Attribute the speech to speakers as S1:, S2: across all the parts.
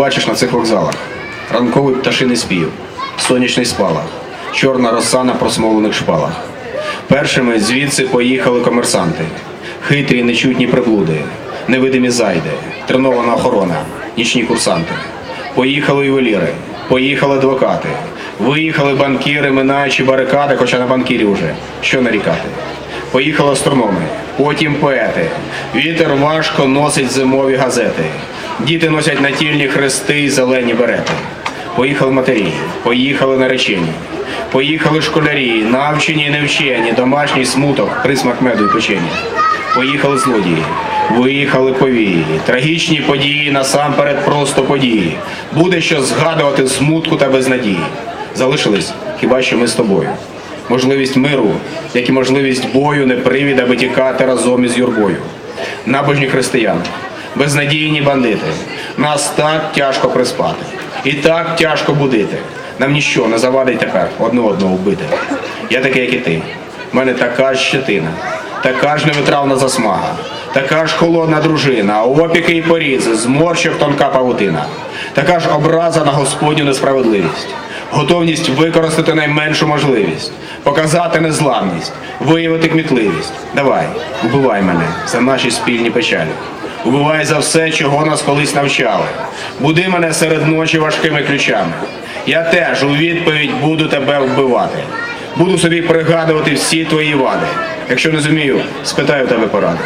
S1: Бачиш на цих вокзалах ранковий пташиний спів, сонячний спалах, чорна роса на просмолених шпалах. Першими звідси поїхали комерсанти, хитрі нечутні приблуди, невидимі зайди, тренована охорона, нічні курсанти. Поїхали ювеліри, поїхали адвокати, виїхали банкіри, минаючи барикади, хоча на банкірі вже, що нарікати. Поїхали астрономи, потім поети. Вітер важко носить зимові газети. Діти носять натільні хрести і зелені берети. Поїхали матері, поїхали наречені. Поїхали школярі, навчені і невчені, домашній смуток, присмак меду і печені. Поїхали злодії, виїхали повії, трагічні події, насамперед просто події. Буде що згадувати смутку та безнадії. Залишились хіба що ми з тобою. Можливість миру, як і можливість бою, не привід, аби тікати разом із юрбою. Набожні християни, безнадійні бандити. Нас так тяжко приспати, і так тяжко будити. Нам ніщо не завадить тепер одне одного вбити. Я такий, як і ти. В мене така ж щетина, така ж невитравна засмага, така ж холодна дружина, опіки і порізи, зморщок тонка павутина, така ж образа на Господню несправедливість готовність використати найменшу можливість, показати незламність, виявити кмітливість. Давай, убивай мене за наші спільні печалі. Убивай за все, чого нас колись навчали. Буди мене серед ночі важкими ключами. Я теж у відповідь буду тебе вбивати. Буду собі пригадувати всі твої вади. Якщо не зумію, спитаю тебе поради.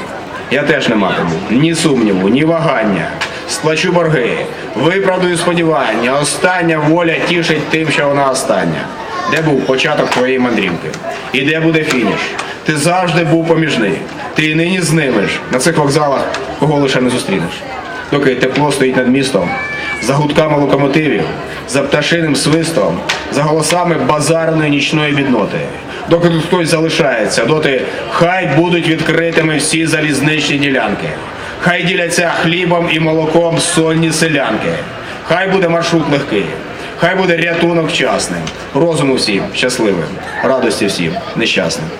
S1: Я теж не матиму ні сумніву, ні вагання. Сплачу борги, виправдую сподівання. Остання воля тішить тим, що вона остання. Де був початок твоєї мандрівки? І де буде фініш? Ти завжди був поміж них. Ти і нині з ними ж на цих вокзалах кого лише не зустрінеш. Доки тепло стоїть над містом, за гудками локомотивів, за пташиним свистом, за голосами базарної нічної бідноти. Доки тут хтось залишається, доти хай будуть відкритими всі залізничні ділянки. Хай діляться хлібом і молоком сольні селянки. Хай буде маршрут легкий, хай буде рятунок вчасним, розуму всім щасливим, радості всім нещасним.